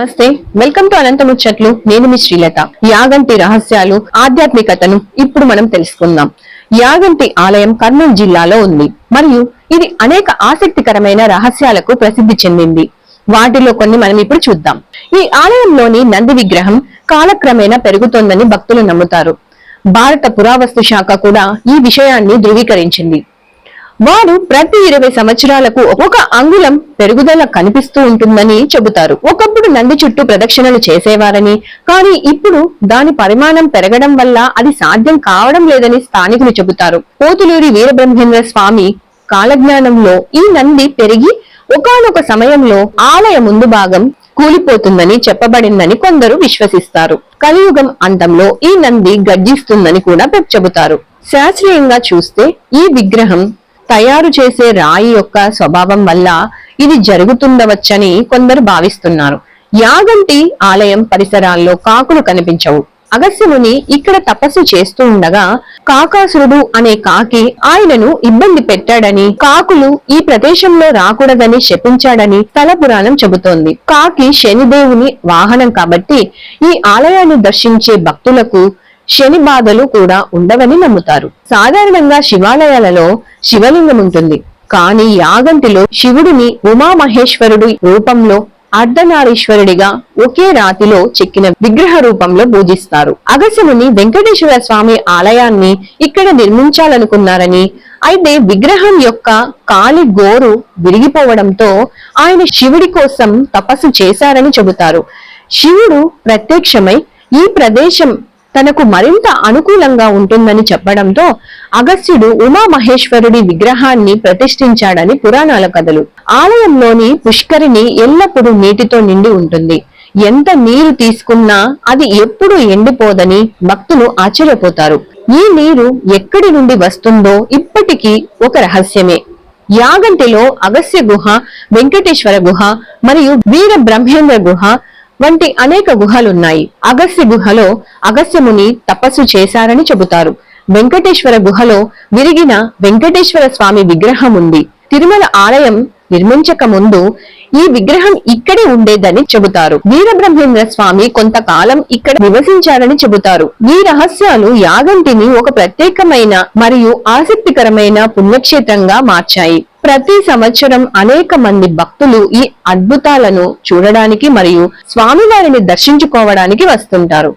నమస్తే. Welcome to అనంత ముచ్చట్లు. నేను మీ శ్రీలత. యాగంటి రహస్యాలు ఆధ్యాత్మికతను ఇప్పుడు మనం తెలుసుకుందాం. యాగంటి ఆలయం కర్నూలు జిల్లాలో ఉంది. మరియు ఇది అనేక ఆసక్తికరమైన రహస్యాలకు ప్రసిద్ధి చెందింది. వాటిలో కొన్ని మనం ఇప్పుడు చూద్దాం. ఈ ఆలయంలోని నంది విగ్రహం కాలక్రమేణా పెరుగుతోందని భక్తులు నమ్ముతారు. భారత పురావస్తు శాఖ కూడా ఈ విషయాన్ని ధృవీకరించింది. వారు ప్రతి ఇరవై సంవత్సరాలకు ఒక అంగుళం పెరుగుదల కనిపిస్తూ ఉంటుందని చెబుతారు. ఒకప్పుడు నంది చుట్టూ ప్రదక్షిణలు చేసేవారని కానీ ఇప్పుడు దాని పరిమాణం పెరగడం వల్ల అది సాధ్యం కావడం లేదని స్థానికులు చెబుతారు. పోతులూరి వీరబ్రహ్మేంద్ర స్వామి కాలజ్ఞానంలో ఈ నంది పెరిగి ఒకానొక సమయంలో ఆలయ ముందు భాగం కూలిపోతుందని చెప్పబడిందని కొందరు విశ్వసిస్తారు. కలియుగం అంతంలో ఈ నంది గర్జిస్తుందని కూడా చెబుతారు. శాస్త్రీయంగా చూస్తే ఈ విగ్రహం తయారు చేసే రాయి యొక్క స్వభావం వల్ల ఇది జరుగుతుండవచ్చని కొందరు భావిస్తున్నారు. యాగంటి ఆలయం పరిసరాల్లో కాకులు కనిపించవు. అగస్యముని ఇక్కడ తపస్సు చేస్తూ ఉండగా కాకాసురుడు అనే కాకి ఆయనను ఇబ్బంది పెట్టాడని కాకులు ఈ ప్రదేశంలో రాకూడదని శపించాడని తల పురాణం చెబుతోంది. కాకి శనిదేవుని వాహనం కాబట్టి ఈ ఆలయాన్ని దర్శించే భక్తులకు శని బాధలు కూడా ఉండవని నమ్ముతారు. సాధారణంగా శివాలయాలలో శివలింగం ఉంటుంది. కానీ యాగంటిలో శివుడిని ఉమామహేశ్వరుడి రూపంలో అర్ధనారీశ్వరుడిగా ఒకే రాతిలో చెక్కిన విగ్రహ రూపంలో పూజిస్తారు. అగస్యముని వెంకటేశ్వర స్వామి ఆలయాన్ని ఇక్కడ నిర్మించాలనుకున్నారని అయితే విగ్రహం యొక్క కాలి గోరు విరిగిపోవడంతో ఆయన శివుడి కోసం తపస్సు చేశారని చెబుతారు. శివుడు ప్రత్యక్షమై ఈ ప్రదేశం తనకు మరింత అనుకూలంగా ఉంటుందని చెప్పడంతో అగస్త్యుడు ఉమామహేశ్వరుడి విగ్రహాన్ని ప్రతిష్ఠించాడని పురాణాల కథలు. ఆలయంలోని పుష్కరిణి ఎల్లప్పుడూ నీటితో నిండి ఉంటుంది. ఎంత నీరు తీసుకున్నా అది ఎప్పుడు ఎండిపోదని భక్తులు ఆశ్చర్యపోతారు. ఈ నీరు ఎక్కడి నుండి వస్తుందో ఇప్పటికీ ఒక రహస్యమే. యాగంటిలో అగస్య గుహ వెంకటేశ్వర గుహ మరియు వీర బ్రహ్మేంద్ర గుహ వంటి అనేక గుహలున్నాయి. అగస్త్య గుహలో అగస్త్యముని తపస్సు చేశారని చెబుతారు. వెంకటేశ్వర గుహలో విరిగిన వెంకటేశ్వర స్వామి విగ్రహం ఉంది తిరుమల ఆలయం నిర్మించక ముందు ఈ విగ్రహం ఇక్కడే ఉండేదని చెబుతారు. వీరబ్రహ్మేంద్ర స్వామి కొంతకాలం ఇక్కడ నివసించారని చెబుతారు. ఈ రహస్యాలు యాగంటిని ఒక ప్రత్యేకమైన మరియు ఆసక్తికరమైన పుణ్యక్షేత్రంగా మార్చాయి. ప్రతి సంవత్సరం అనేక మంది భక్తులు ఈ అద్భుతాలను చూడడానికి మరియు స్వామివారిని దర్శించుకోవడానికి వస్తుంటారు.